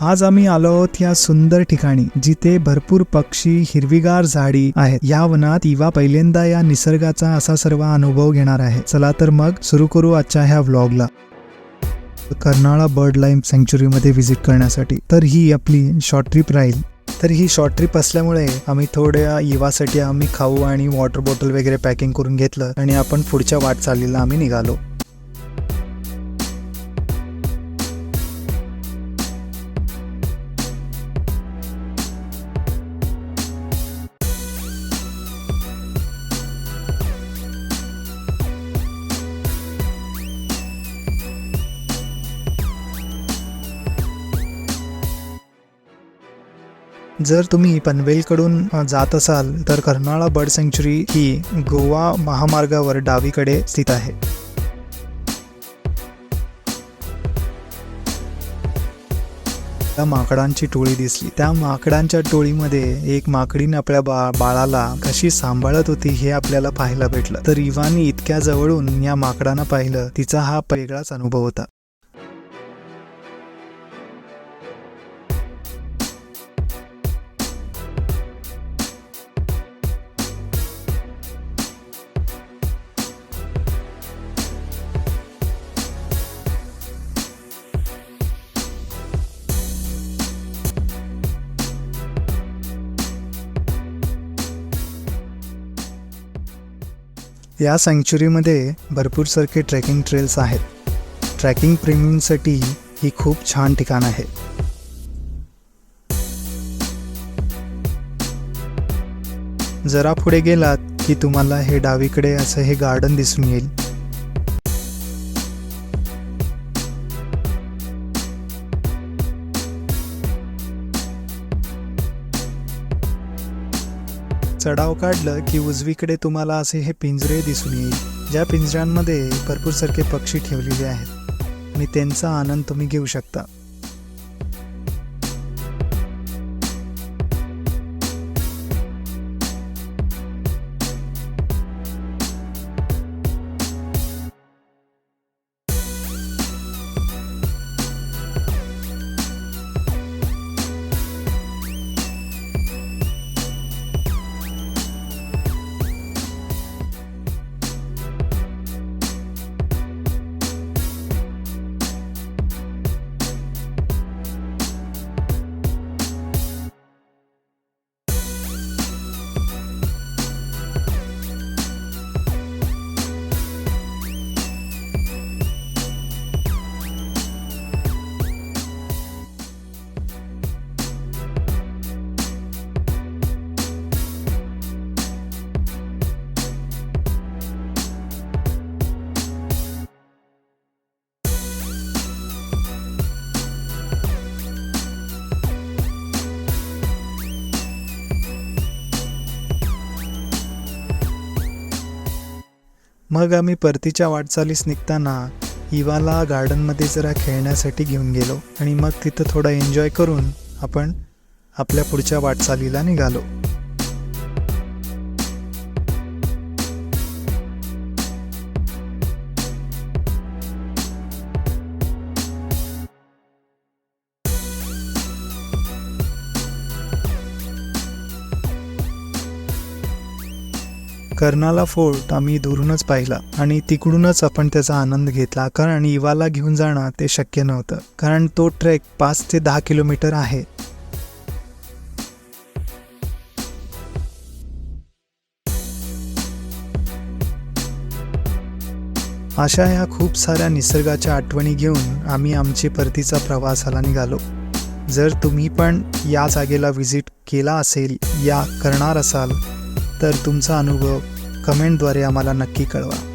आज आम्ही आलो आहोत या सुंदर ठिकाणी जिथे भरपूर पक्षी हिरवीगार झाडी आहेत. या वनात इवा पहिल्यांदा या निसर्गाचा असा सर्व अनुभव घेणार आहे. चला तर मग सुरू करू आजच्या ह्या व्लॉगला कर्नाळा बर्ड लाईफ सँक्च्युरीमध्ये व्हिजिट करण्यासाठी. तर ही आपली शॉर्ट ट्रिप राहील. तर ही शॉर्ट ट्रिप असल्यामुळे आम्ही थोड्या इवासाठी आम्ही खाऊ आणि वॉटर बॉटल वगैरे पॅकिंग करून घेतलं आणि आपण पुढच्या वाटचालीला आम्ही निघालो. जर तुम्ही पनवेलकडून जात असाल तर कर्नाळा बर्ड सेंच्युरी ही गोवा महामार्गावर डावीकडे स्थित आहे. त्या माकडांची टोळी दिसली. त्या माकडांच्या टोळीमध्ये एक माकडीन आपल्या बा बाळाला कशी सांभाळत होती हे आपल्याला पाहायला भेटलं. तर इवानी इतक्या जवळून या माकडांना पाहिलं तिचा हा वेगळाच अनुभव होता. या सँक्च्युरीमध्ये भरपूर सारखे ट्रेकिंग ट्रेल्स आहेत. ट्रॅकिंग प्रेमींसाठी ही खूप छान ठिकाण आहे. जरा पुढे गेलात की तुम्हाला हे डावीकडे असं हे गार्डन दिसून येईल. चढाव काढलं की उजवीकडे तुम्हाला असे हे पिंजरे दिसून येईल ज्या पिंजऱ्यांमध्ये भरपूरसारखे पक्षी ठेवलेले आहेत. आणि त्यांचा आनंद तुम्ही घेऊ शकता. मग आम्ही परतीच्या वाटचालीस निघताना इवाला गार्डनमध्ये जरा खेळण्यासाठी घेऊन गेलो आणि मग तिथं थोडा एन्जॉय करून आपण आपल्या पुढच्या वाटचालीला निघालो. कर्णाला फोर्ट आम्ही दुरूनच पाहिला आणि तिकडूनच आपण त्याचा आनंद घेतला कारण इवाला घेऊन जाणं ते शक्य नव्हतं कारण तो ट्रेक पाच ते दहा किलोमीटर आहे. अशा ह्या खूप साऱ्या निसर्गाच्या आठवणी घेऊन आम्ही आमची परतीचा प्रवासाला निघालो. जर तुम्ही पण या जागेला व्हिजिट केला असेल या करणार असाल तर तुमचा अनुभव कमेंटद्वारे आम्हाला नक्की कळवा.